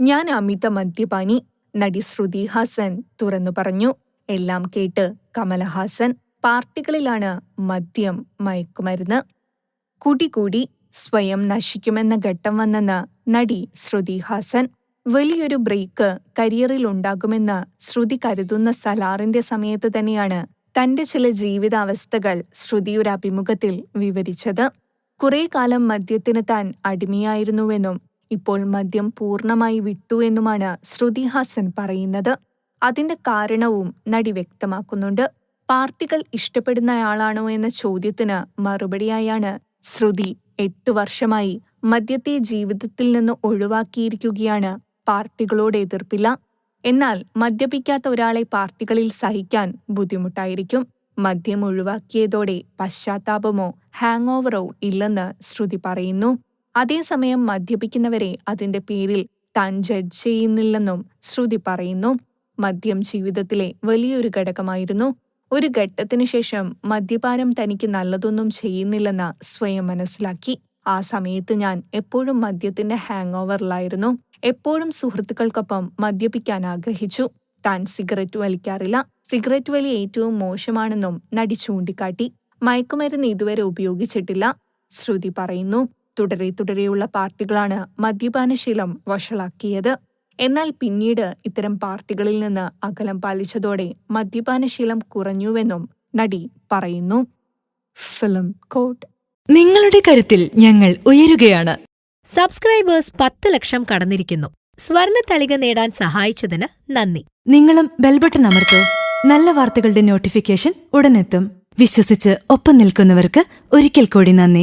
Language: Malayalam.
ഞാൻ അമിത മദ്യപാനി നടി ശ്രുതി ഹാസൻ തുറന്നു പറഞ്ഞു. എല്ലാം കേട്ട് കമലഹാസൻ പാർട്ടികളിലാണ് മദ്യം മയക്കുമരുന്ന്. കുടികൂടി സ്വയം നശിക്കുമെന്ന ഘട്ടം വന്നെന്ന് നടി ശ്രുതി ഹാസൻ. വലിയൊരു ബ്രേക്ക് കരിയറിൽ ഉണ്ടാകുമെന്ന് ശ്രുതി കരുതുന്ന സലാറിന്റെ സമയത്ത് തന്നെയാണ് തന്റെ ചില ജീവിതാവസ്ഥകൾ ശ്രുതി ഒരു അഭിമുഖത്തിൽ വിവരിച്ചത്. കുറെ കാലം മദ്യത്തിന് താൻ അടിമയായിരുന്നുവെന്നും ഇപ്പോൾ മദ്യം പൂർണമായി വിട്ടു എന്നുമാണ് ശ്രുതി ഹാസൻ പറയുന്നത്. അതിന്റെ കാരണവും നടി വ്യക്തമാക്കുന്നുണ്ട്. പാർട്ടികൾ ഇഷ്ടപ്പെടുന്നയാളാണോ എന്ന ചോദ്യത്തിന് മറുപടിയായാണ് ശ്രുതി എട്ടു വർഷമായി മദ്യത്തെ ജീവിതത്തിൽ നിന്ന് ഒഴിവാക്കിയിരിക്കുകയാണ് പാർട്ടികളോട് എതിർപ്പില്ല. എന്നാൽ മദ്യപിക്കാത്ത ഒരാളെ പാർട്ടികളിൽ സഹിക്കാൻ ബുദ്ധിമുട്ടായിരിക്കും. മദ്യം ഒഴിവാക്കിയതോടെ പശ്ചാത്താപമോ ഹാങ് ഓവറോ ഇല്ലെന്ന് ശ്രുതി പറയുന്നു. അതേസമയം മദ്യപിക്കുന്നവരെ അതിന്റെ പേരിൽ താൻ ജഡ്ജ് ചെയ്യുന്നില്ലെന്നും ശ്രുതി പറയുന്നു. മദ്യം ജീവിതത്തിലെ വലിയൊരു ഘടകമായിരുന്നു. ഒരു ഘട്ടത്തിനു ശേഷം മദ്യപാനം തനിക്ക് നല്ലതൊന്നും ചെയ്യുന്നില്ലെന്ന് സ്വയം മനസ്സിലാക്കി. ആ സമയത്ത് ഞാൻ എപ്പോഴും മദ്യത്തിന്റെ ഹാങ് ഓവറിലായിരുന്നു എപ്പോഴും സുഹൃത്തുക്കൾക്കൊപ്പം മദ്യപിക്കാൻ ആഗ്രഹിച്ചു. താൻ സിഗരറ്റ് വലിക്കാറില്ല. സിഗരറ്റ് വലി ഏറ്റവും മോശമാണെന്നും നടി ചൂണ്ടിക്കാട്ടി. മയക്കുമരുന്ന് ഇതുവരെ ഉപയോഗിച്ചിട്ടില്ല. ശ്രുതി പറയുന്നു തുടരെ തുടരെയുള്ള പാർട്ടികളാണ് മദ്യപാനശീലം വഷളാക്കിയത്. എന്നാൽ പിന്നീട് ഇത്തരം പാർട്ടികളിൽ നിന്ന് അകലം പാലിച്ചതോടെ മദ്യപാനശീലം കുറഞ്ഞുവെന്നും നടി പറയുന്നു. ഫിലിം കോട്ട്. നിങ്ങളുടെ കരുത്തിൽ ഞങ്ങൾ ഉയരുകയാണ്. സബ്സ്ക്രൈബേഴ്സ് പത്ത് ലക്ഷം കടന്നിരിക്കുന്നു. സ്വർണ തളിക നേടാൻ സഹായിച്ചതിന് നന്ദി. നിങ്ങളും ബെൽബട്ടൺ അമർത്തു. നല്ല വാർത്തകളുടെ നോട്ടിഫിക്കേഷൻ ഉടനെത്തും. വിശ്വസിച്ച് ഒപ്പം നിൽക്കുന്നവർക്ക് ഒരിക്കൽ കൂടി നന്ദി.